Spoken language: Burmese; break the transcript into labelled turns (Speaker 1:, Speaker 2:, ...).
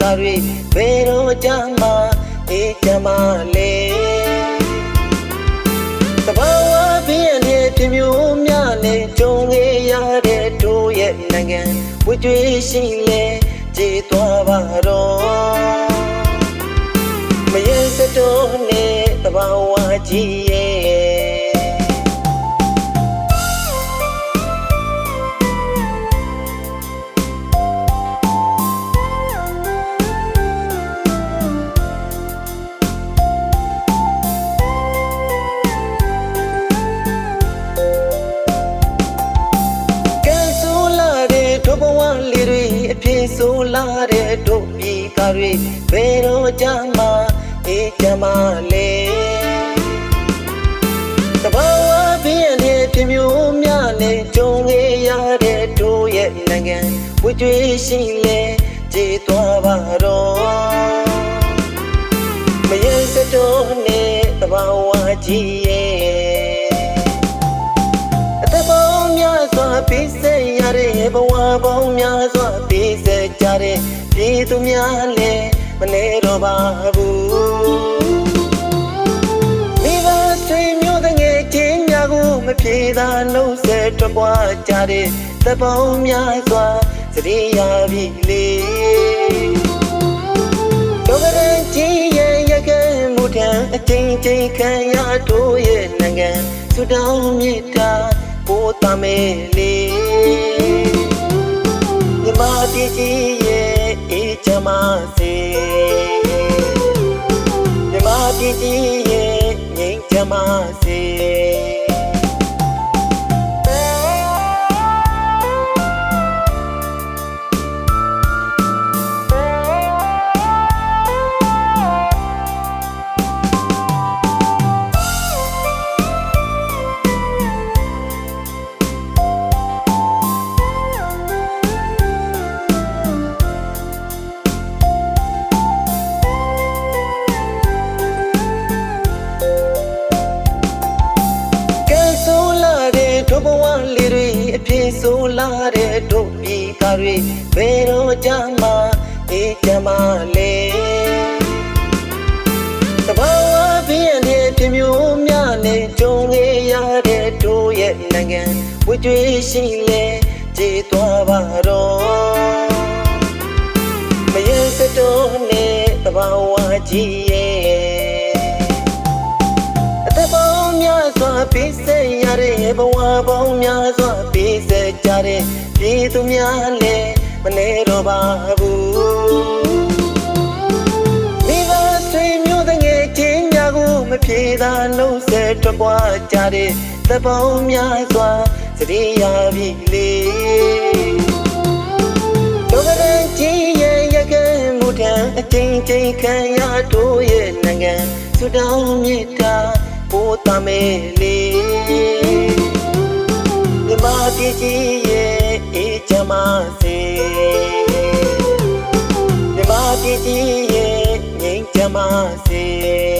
Speaker 1: ကားတွေဘယ်တော့ကြမှာအေးကြမှာလဲတဘာဝပြင်းတဲ့ပြမျိုးများနဲ့ကြုံခဲ့ရတဲ့တို့ရဲ့နိုင်ငံဝကြွေးရှိလဲကြည်သွားပါတော့ ဆိုလာတဲ့ဒုပြီကားတွေဘယ်တော့ကြမှာအေးကြမှာလဲတဘာဝပြင်းတဲ့ပြမျိုးများနဲ့ကြုံခဲ့ရတဲ့တို့ရဲ့နိုင်ငံဝကြွေးရှိလဲကြည်သွားပါတော့မရေစတော့နဲ့တဘာဝကြီးရဲ့ ပေါင်းများစွာပေးဆက်ကြတဲ့ပြည်သူများလည်းမနေတော့ပါဘူးမိဘဆွေမျိုးတငယ်ချင်းများကိုမပြေသာနှုတ်ဆက်ထွက်ပွားကြတဲ့သက်ပေါင်းများစွာစရိယာပြီလေတော့ကရင်ကြီးရဲ့ရကဲမှုထံအချင်းချင်းခံရတို့ရဲ့နိုင်ငံဆုတောင်းမြတ်တာပို့တမဲလေ မြမတီကြီးရဲ့အေးချမ်းမစေမြမတီကြီးရဲ့ငြိမ်းချမ်းမစေ လေးတွေအပြည့်ဆိုလာတဲ့ဒုပြီကားတွေဘယ်တော့ကြမှာအေးကြမှာလဲတဘာဝပြင်းတဲ့ပြမျိုးများနဲ့ကြုံခဲ့ရတဲ့တို့ရဲ့နိုင်ငံဝကြွေးရှိလဲကြည်သွားပါတော့မရေစတော့နဲ့တဘာဝကြီးရဲ့အသက်ပေါင်းများစွာပေးဆက် ရတဲ့ဘဝပေါင်းများစွာပေးဆက်ကြတဲ့ပြည်သူများလည်းမနေတော့ပါဘူးမိဘဆွေမျိုးတငယ်ချင်းများကိုမပြေသာနှုတ်ဆက်ထွက်ပွားကြတဲ့သက်ပေါင်းများစွာစရိယာပြီလေလောကရန်ကြီးရဲ့ရကဲမှုထံအချင်းချင်းခံရတို့ရဲ့နိုင်ငံဆုတောင်းမြတ်တာ ပို့တမဲလေမြမတီကြီးရဲ့အေးချမ်းမစေမြမတီကြီးရဲ့ငြိမ်းချမ်းမစေ